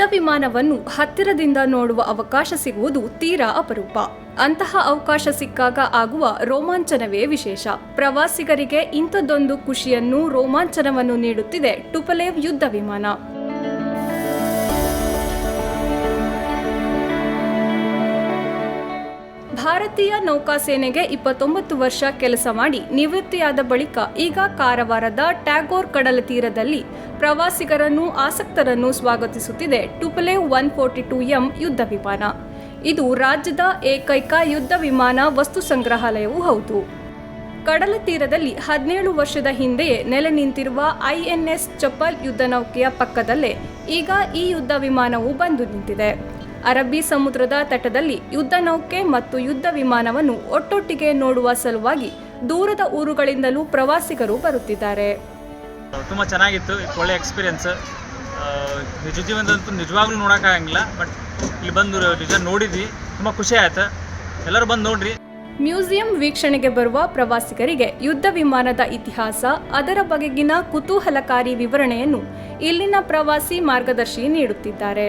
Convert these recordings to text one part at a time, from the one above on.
ಯುದ್ಧ ವಿಮಾನವನ್ನು ಹತ್ತಿರದಿಂದ ನೋಡುವ ಅವಕಾಶ ಸಿಗುವುದು ತೀರಾ ಅಪರೂಪ. ಅಂತಹ ಅವಕಾಶ ಸಿಕ್ಕಾಗ ಆಗುವ ರೋಮಾಂಚನವೇ ವಿಶೇಷ. ಪ್ರವಾಸಿಗರಿಗೆ ಇಂಥದ್ದೊಂದು ಖುಷಿಯನ್ನು ರೋಮಾಂಚನವನ್ನು ನೀಡುತ್ತಿದೆ ಟುಪಲೇವ್ ಯುದ್ಧ ವಿಮಾನ. ಭಾರತೀಯ ನೌಕಾಸೇನೆಗೆ ಇಪ್ಪತ್ತೊಂಬತ್ತು ವರ್ಷ ಕೆಲಸ ಮಾಡಿ ನಿವೃತ್ತಿಯಾದ ಬಳಿಕ ಈಗ ಕಾರವಾರದ ಟ್ಯಾಗೋರ್ ಕಡಲ ತೀರದಲ್ಲಿ ಪ್ರವಾಸಿಗರನ್ನು, ಆಸಕ್ತರನ್ನು ಸ್ವಾಗತಿಸುತ್ತಿದೆ Tupolev one forty two M ಯುದ್ಧ ವಿಮಾನ. ಇದು ರಾಜ್ಯದ ಏಕೈಕ ಯುದ್ಧ ವಿಮಾನ ವಸ್ತು ಸಂಗ್ರಹಾಲಯವೂ ಹೌದು. ಕಡಲ ತೀರದಲ್ಲಿ ಹದಿನೇಳು ವರ್ಷದ ಹಿಂದೆಯೇ ನೆಲೆ ನಿಂತಿರುವ ಐಎನ್ಎಸ್ ಚಪ್ಪಲ್ ಯುದ್ಧ ನೌಕೆಯ ಪಕ್ಕದಲ್ಲೇ ಈಗ ಈ ಯುದ್ಧ ವಿಮಾನವು ಬಂದು ನಿಂತಿದೆ. ಅರಬ್ಬಿ ಸಮುದ್ರದ ತಟದಲ್ಲಿ ಯುದ್ಧ ನೌಕೆ ಮತ್ತು ಯುದ್ಧ ವಿಮಾನವನ್ನು ಒಟ್ಟೊಟ್ಟಿಗೆ ನೋಡುವ ಸಲುವಾಗಿ ದೂರದ ಊರುಗಳಿಂದಲೂ ಪ್ರವಾಸಿಗರು ಬರುತ್ತಿದ್ದಾರೆ. ತುಂಬಾ ಚೆನ್ನಾಗಿತ್ತು ಒಳ್ಳೆ ಎಕ್ಸ್ಪೀರಿಯನ್ಸ್ ನಿಜ ಜೀವನದಂತೂ ನಿಜವಾಗ್ಲೂ ನೋಡೋಕ್ಕಾಗಂಗಿಲ್ಲ ಬಟ್ ಇಲ್ಲಿ ಬಂದು ನಿಜ ನೋಡಿದ್ವಿ ತುಂಬಾ ಖುಷಿ ಆಯ್ತು. ಎಲ್ಲರೂ ಬಂದು ನೋಡ್ರಿ. ಮ್ಯೂಸಿಯಂ ವೀಕ್ಷಣೆಗೆ ಬರುವ ಪ್ರವಾಸಿಗರಿಗೆ ಯುದ್ಧ ವಿಮಾನದ ಇತಿಹಾಸ ಅದರ ಬಗೆಗಿನ ಕುತೂಹಲಕಾರಿ ವಿವರಣೆಯನ್ನು ಇಲ್ಲಿನ ಪ್ರವಾಸಿ ಮಾರ್ಗದರ್ಶಿ ನೀಡುತ್ತಿದ್ದಾರೆ.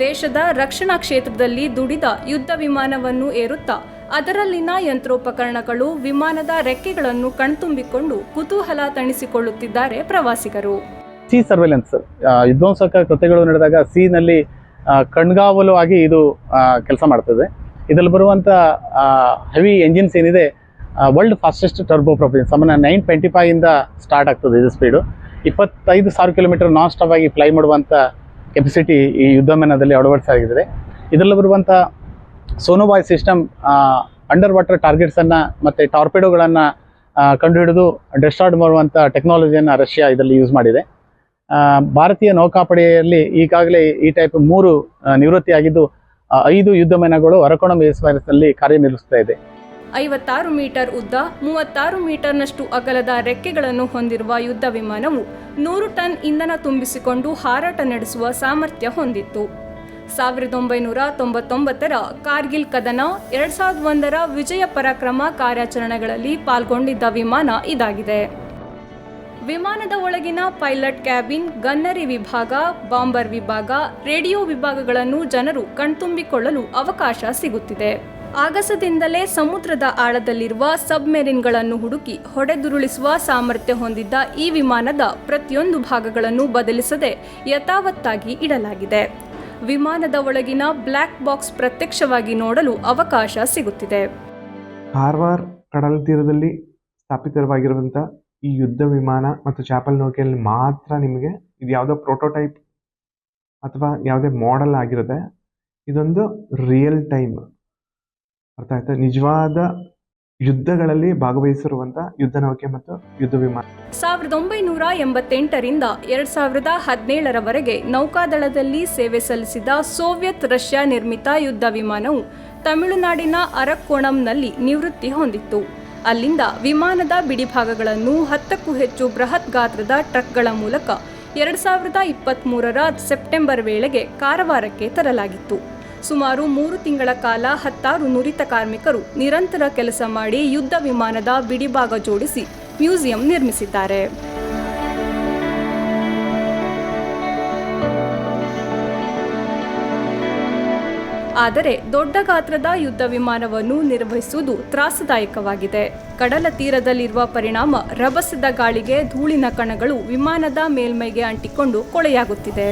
ದೇಶದ ರಕ್ಷಣಾ ಕ್ಷೇತ್ರದಲ್ಲಿ ದುಡಿದ ಯುದ್ಧ ವಿಮಾನವನ್ನು ಏರುತ್ತಾ ಅದರಲ್ಲಿನ ಯಂತ್ರೋಪಕರಣಗಳು ವಿಮಾನದ ರೆಕ್ಕೆಗಳನ್ನು ಕಣ್ತುಂಬಿಕೊಂಡು ಕುತೂಹಲ ತಣಿಸಿಕೊಳ್ಳುತ್ತಿದ್ದಾರೆ ಪ್ರವಾಸಿಗರು. ಸಿ ಸರ್ವೆಲೆನ್ಸ್ ವಿಧ್ವಂಸಕ ಕೃತ್ಯಗಳು ನಡೆದಾಗ ಸಿನಲ್ಲಿ ಕಣ್ಗಾವಲು ಆಗಿ ಇದು ಕೆಲಸ ಮಾಡ್ತದೆ. ಇದರಲ್ಲಿ ಬರುವಂಥ ಹೆವಿ ಎಂಜಿನ್ಸ್ ಏನಿದೆ ವರ್ಲ್ಡ್ ಫಾಸ್ಟೆಸ್ಟ್ ಟರ್ಬೋ ಪ್ರೊಪೇನ್ ಸಾಮಾನ್ಯ ನೈನ್ ಟ್ವೆಂಟಿ ಫೈವಿಂದ ಸ್ಟಾರ್ಟ್ ಆಗ್ತದೆ ಇದು ಸ್ಪೀಡು ಇಪ್ಪತ್ತೈದು ಸಾವಿರ ಕಿಲೋಮೀಟರ್ ನಾನ್ ಸ್ಟಾಪ್ ಆಗಿ ಫ್ಲೈ ಮಾಡುವಂಥ ಕೆಪಾಸಿಟಿ ಈ ಯುದ್ಧ ವಿಮಾನದಲ್ಲಿ ಅಳವಡಿಸಲಾಗಿದೆ. ಇದರಲ್ಲಿ ಬರುವಂಥ ಸೋನೋಬಾಯ್ ಸಿಸ್ಟಮ್ ಅಂಡರ್ ವಾಟರ್ ಟಾರ್ಗೆಟ್ಸನ್ನು ಮತ್ತು ಟಾರ್ಪೆಡೋಗಳನ್ನು ಕಂಡುಹಿಡಿದು ಡೆಸ್ಟ್ರಾಯ್ಡ್ ಮಾಡುವಂಥ ಟೆಕ್ನಾಲಜಿಯನ್ನು ರಷ್ಯಾ ಇದರಲ್ಲಿ ಯೂಸ್ ಮಾಡಿದೆ. ಭಾರತೀಯ ನೌಕಾಪಡೆಯಲ್ಲಿ ಈಗಾಗಲೇ ಈ ಟೈಪ್ ಮೂರು ನಿವೃತ್ತಿಯಾಗಿದ್ದು ಐದು ಯುದ್ಧ ವಿಮಾನಗಳು ಅರಕೋಣ ವೈರಸ್ನಲ್ಲಿ ಕಾರ್ಯನಿರ್ವಹಿಸ್ತಾ ಇದೆ. ಐವತ್ತಾರು ಮೀಟರ್ ಉದ್ದ, ಮೂವತ್ತಾರು ಮೀಟರ್ನಷ್ಟು ಅಗಲದ ರೆಕ್ಕೆಗಳನ್ನು ಹೊಂದಿರುವ ಯುದ್ಧ ವಿಮಾನವು ನೂರು ಟನ್ ಇಂಧನ ತುಂಬಿಸಿಕೊಂಡು ಹಾರಾಟ ನಡೆಸುವ ಸಾಮರ್ಥ್ಯ ಹೊಂದಿತ್ತು. ಸಾವಿರದ ಒಂಬೈನೂರ ತೊಂಬತ್ತೊಂಬತ್ತರ ಕಾರ್ಗಿಲ್ ಕದನ ಎರಡ್ ಸಾವಿರದ ಒಂದರ ವಿಜಯ ಪರಾಕ್ರಮ ಕಾರ್ಯಾಚರಣೆಗಳಲ್ಲಿ ಪಾಲ್ಗೊಂಡಿದ್ದ ವಿಮಾನ ಇದಾಗಿದೆ. ವಿಮಾನದ ಒಳಗಿನ ಪೈಲಟ್ ಕ್ಯಾಬಿನ್, ಗನ್ನರಿ ವಿಭಾಗ, ಬಾಂಬರ್ ವಿಭಾಗ, ರೇಡಿಯೋ ವಿಭಾಗಗಳನ್ನು ಜನರು ಕಣ್ತುಂಬಿಕೊಳ್ಳಲು ಅವಕಾಶ ಸಿಗುತ್ತಿದೆ. ಆಗಸದಿಂದಲೇ ಸಮುದ್ರದ ಆಳದಲ್ಲಿರುವ ಸಬ್ಮೆರಿನ್ಗಳನ್ನು ಹುಡುಕಿ ಹೊಡೆದುರುಳಿಸುವ ಸಾಮರ್ಥ್ಯ ಹೊಂದಿದ್ದ ಈ ವಿಮಾನದ ಪ್ರತಿಯೊಂದು ಭಾಗಗಳನ್ನು ಬದಲಿಸದೆ ಯಥಾವತ್ತಾಗಿ ಇಡಲಾಗಿದೆ. ವಿಮಾನದ ಒಳಗಿನ ಬ್ಲ್ಯಾಕ್ ಬಾಕ್ಸ್ ಪ್ರತ್ಯಕ್ಷವಾಗಿ ನೋಡಲು ಅವಕಾಶ ಸಿಗುತ್ತಿದೆ. ಕಾರವಾರ ಕಡಲ ತೀರದಲ್ಲಿ ಸ್ಥಾಪಿತವಾಗಿರುವಂಥ ಈ ಯುದ್ಧ ವಿಮಾನ ಮತ್ತು ಚಾಪಲ್ ನೌಕೆಯಲ್ಲಿ ಮಾತ್ರ ನಿಮಗೆ ಇದು ಯಾವುದೋ ಪ್ರೋಟೋಟೈಪ್ ಅಥವಾ ಯಾವುದೇ ಮಾಡೆಲ್ ಆಗಿರುತ್ತೆ ಇದೊಂದು ರಿಯಲ್ ಟೈಮ್ ಅರ್ಥ ಆಯ್ತಾ? ನಿಜವಾದ ಯುದ್ಧಗಳಲ್ಲಿ ಭಾಗವಹಿಸಿರುವಂತ ಯುದ್ಧ ನೌಕೆ ಮತ್ತು ಯುದ್ಧ ವಿಮಾನ. ಸಾವಿರದ ಒಂಬೈನೂರ ಎಂಬತ್ತೆಂಟರಿಂದ ಎರಡ್ ಸಾವಿರದ ಹದಿನೇಳರವರೆಗೆ ನೌಕಾದಳದಲ್ಲಿ ಸೇವೆ ಸಲ್ಲಿಸಿದ ಸೋವಿಯತ್ ರಷ್ಯಾ ನಿರ್ಮಿತ ಯುದ್ಧ ವಿಮಾನವು ತಮಿಳುನಾಡಿನ ಅರಕ್ಕೋಣಂನಲ್ಲಿ ನಿವೃತ್ತಿ ಹೊಂದಿತ್ತು. ಅಲ್ಲಿಂದ ವಿಮಾನದ ಬಿಡಿಭಾಗಗಳನ್ನು ಹತ್ತಕ್ಕೂ ಹೆಚ್ಚು ಬೃಹತ್ ಗಾತ್ರದ ಟ್ರಕ್ಗಳ ಮೂಲಕ ಎರಡ್ ಸಾವಿರದ ಇಪ್ಪತ್ತ್ಮೂರರ ಸೆಪ್ಟೆಂಬರ್ ವೇಳೆಗೆ ಕಾರವಾರಕ್ಕೆ ತರಲಾಗಿತ್ತು. ಸುಮಾರು ಮೂರು ತಿಂಗಳ ಕಾಲ ಹತ್ತಾರು ನುರಿತ ಕಾರ್ಮಿಕರು ನಿರಂತರ ಕೆಲಸ ಮಾಡಿ ಯುದ್ಧ ವಿಮಾನದ ಬಿಡಿಭಾಗ ಜೋಡಿಸಿ ಮ್ಯೂಸಿಯಂ ನಿರ್ಮಿಸಿದ್ದಾರೆ. ಆದರೆ ದೊಡ್ಡ ಗಾತ್ರದ ಯುದ್ಧ ವಿಮಾನವನ್ನು ನಿರ್ವಹಿಸುವುದು ತ್ರಾಸದಾಯಕವಾಗಿದೆ. ಕಡಲ ತೀರದಲ್ಲಿರುವ ಪರಿಣಾಮ ರಭಸದ ಗಾಳಿಗೆ ಧೂಳಿನ ಕಣಗಳು ವಿಮಾನದ ಮೇಲ್ಮೈಗೆ ಅಂಟಿಕೊಂಡು ಕೊಳೆಯಾಗುತ್ತಿದೆ.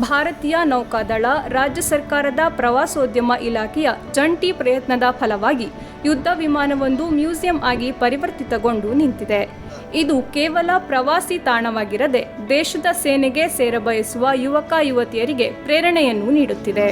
ಭಾರತೀಯ ನೌಕಾದಳ ರಾಜ್ಯ ಸರ್ಕಾರದ ಪ್ರವಾಸೋದ್ಯಮ ಇಲಾಖೆಯ ಜಂಟಿ ಪ್ರಯತ್ನದ ಫಲವಾಗಿ ಯುದ್ಧ ವಿಮಾನವೊಂದು ಮ್ಯೂಸಿಯಂ ಆಗಿ ಪರಿವರ್ತಿತಗೊಂಡು ನಿಂತಿದೆ. ಇದು ಕೇವಲ ಪ್ರವಾಸಿ ತಾಣವಾಗಿರದೆ ದೇಶದ ಸೇನೆಗೆ ಸೇರಬಯಸುವ ಯುವಕ ಯುವತಿಯರಿಗೆ ಪ್ರೇರಣೆಯನ್ನು ನೀಡುತ್ತಿದೆ.